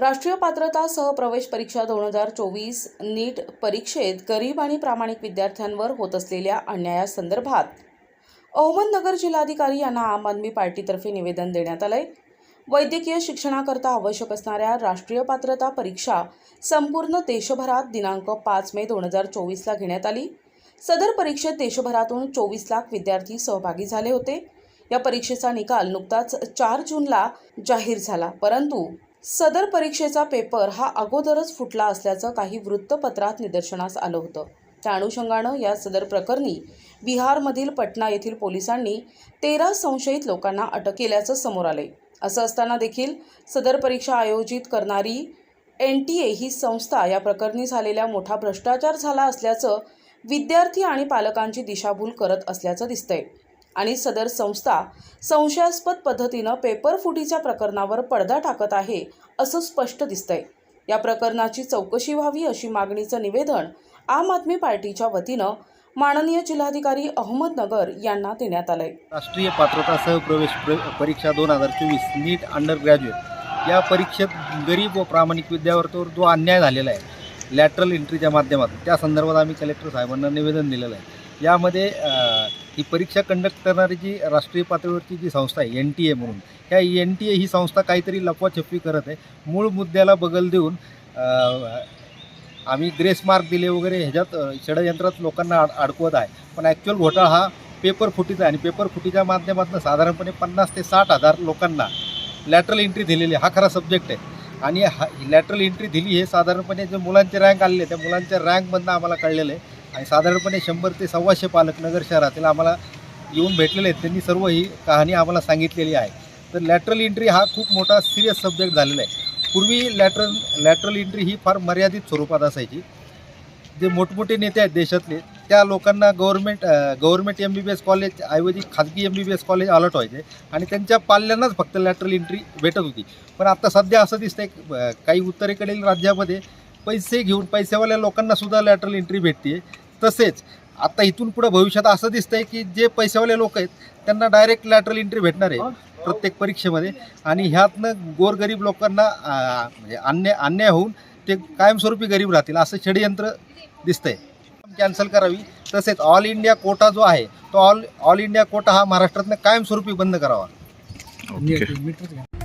राष्ट्रीय पात्रता सह प्रवेश परीक्षा दोन हजार चोवीस नीट परीक्षेत गरीब आणि प्रामाणिक विद्यार्थ्यांवर होत असलेल्या अन्यायासंदर्भात अहमदनगर जिल्हाधिकारी यांना आम आदमी पार्टीतर्फे निवेदन देण्यात आलंय. वैद्यकीय शिक्षणाकरता आवश्यक असणाऱ्या राष्ट्रीय पात्रता परीक्षा संपूर्ण देशभरात दिनांक पाच मे दोन हजार चोवीसला घेण्यात आली. सदर परीक्षेत देशभरातून चोवीस लाख विद्यार्थी सहभागी झाले होते. या परीक्षेचा निकाल नुकताच चार जूनला जाहीर झाला परंतु सदर परीक्षेचा पेपर हा अगोदरच फुटला असल्याचं काही वृत्तपत्रात निदर्शनास आलं होतं. त्या अनुषंगानं या सदर प्रकरणी बिहारमधील पटना येथील पोलिसांनी तेरा संशयित लोकांना अटक केल्याचं समोर आलंय. असं असताना देखील सदर परीक्षा आयोजित करणारी एन टी ए ही संस्था या प्रकरणी झालेल्या मोठा भ्रष्टाचार झाला असल्याचं विद्यार्थी आणि पालकांची दिशाभूल करत असल्याचं दिसतंय. आणि सदर संस्था संशयास्पद पद्धतीनं पेपर फुटीच्या प्रकरणावर पडदा टाकत आहे असं स्पष्ट दिसतंय. या प्रकरणाची चौकशी व्हावी अशी मागणीचं निवेदन आम आदमी पार्टीच्या वतीनं माननीय जिल्हाधिकारी अहमदनगर यांना देण्यात आलंय. राष्ट्रीय पात्रता सह प्रवेश प्र परीक्षा दोन हजार चोवीस नीट अंडर ग्रॅज्युएट या परीक्षेत गरीब व प्रामाणिक विद्यार्थ्यावर जो अन्याय झालेला आहे लॅटरल एंट्रीच्या माध्यमातून त्या संदर्भात आम्ही कलेक्टर साहेबांना निवेदन दिलेलं आहे. यामध्ये ही परीक्षा कंडक्ट करणारी जी राष्ट्रीय पातळीवरची जी संस्था आहे एन टी ए म्हणून ह्या एन टी ए ही संस्था काहीतरी लपवाछपवी करत आहे. मूळ मुद्द्याला बगल देऊन आम्ही ग्रेस मार्क दिले वगैरे ह्याच्यात षडयंत्रात लोकांना अड अडकवत आहे. पण ॲक्च्युअल घोटाळा हा पेपर फुटीचा आणि पेपर फुटीच्या माध्यमातून साधारणपणे पन्नास ते साठ हजार लोकांना लॅटरल एंट्री दिलेली हा खरा सब्जेक्ट आहे. आणि हा लॅटरल एंट्री दिली हे साधारणपणे जे मुलांचे रँक आलेले त्या मुलांच्या रँकमधनं आम्हाला कळलेलं आहे. आणि साधारणपणे शंभर ते सव्वाशे पालक नगर शहरातील आम्हाला येऊन भेटलेले आहेत. त्यांनी सर्व ही कहाणी आम्हाला सांगितलेली आहे. तर लॅटरल एंट्री हा खूप मोठा सिरियस सब्जेक्ट झालेला आहे. पूर्वी लॅटरल लॅटरल एंट्री ही फार मर्यादित स्वरूपात असायची. जे मोठमोठे नेते आहेत देशातले त्या लोकांना government government M B B S college ऐवजी खाजगी M B B S college alert व्हायचे आणि त्यांच्या पाल्यांनाच फक्त लॅटरल एंट्री भेटत होती. पण आता सध्या असं दिसतंय आहे काही उत्तरेकडील राज्यामध्ये पैसे घेऊन पैसेवाल्या लोकांना सुद्धा लॅटरल एंट्री भेटते तसेच आता इथून पुढे भविष्यात असं दिसतंय की जे पैसेवाले लोक आहेत त्यांना डायरेक्ट लॅटरल एंट्री भेटणार आहे प्रत्येक परीक्षेमध्ये. आणि ह्यातनं गोरगरीब लोकांना म्हणजे अन्याय अन्याय होऊन ते कायमस्वरूपी गरीब राहतील असं षडयंत्र दिसतंय. कॅन्सल करावी. तसेच ऑल इंडिया कोटा जो आहे तो ऑल ऑल इंडिया कोटा हा महाराष्ट्रातनं कायमस्वरूपी बंद करावा. ओके